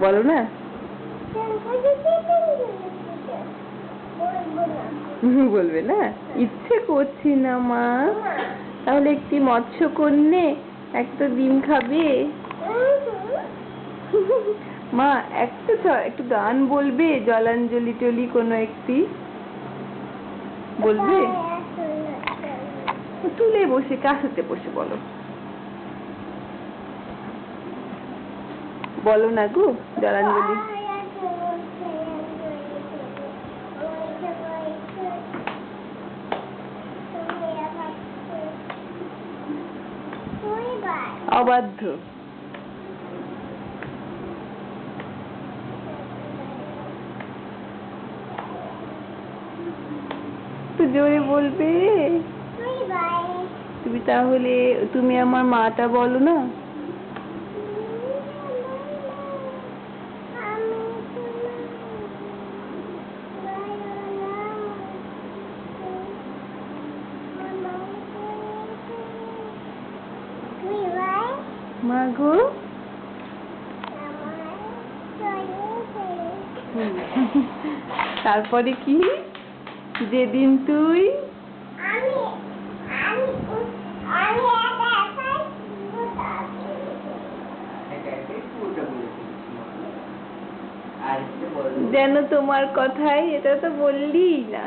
বলো না? বলবে না। ইচ্ছে করছি না, মা। তাহলে একটি মৎস্য কন্যে একটা ডিম খাবে? মা, একটা একটু গান বলবে? জলাঞ্জলি টলি কোনো একটি? বলবে? তুলে বসে কাছেতে বসে বলো। বলো না গো জলাঞ্জলি অবাধ্য। একটু জোরে বলবে। তুমি তাহলে তুমি আমার মাটা বলো না। মা গো। তারপরে কি? যেদিন তুই যেন তোমার কথাই এটা তো বললি না।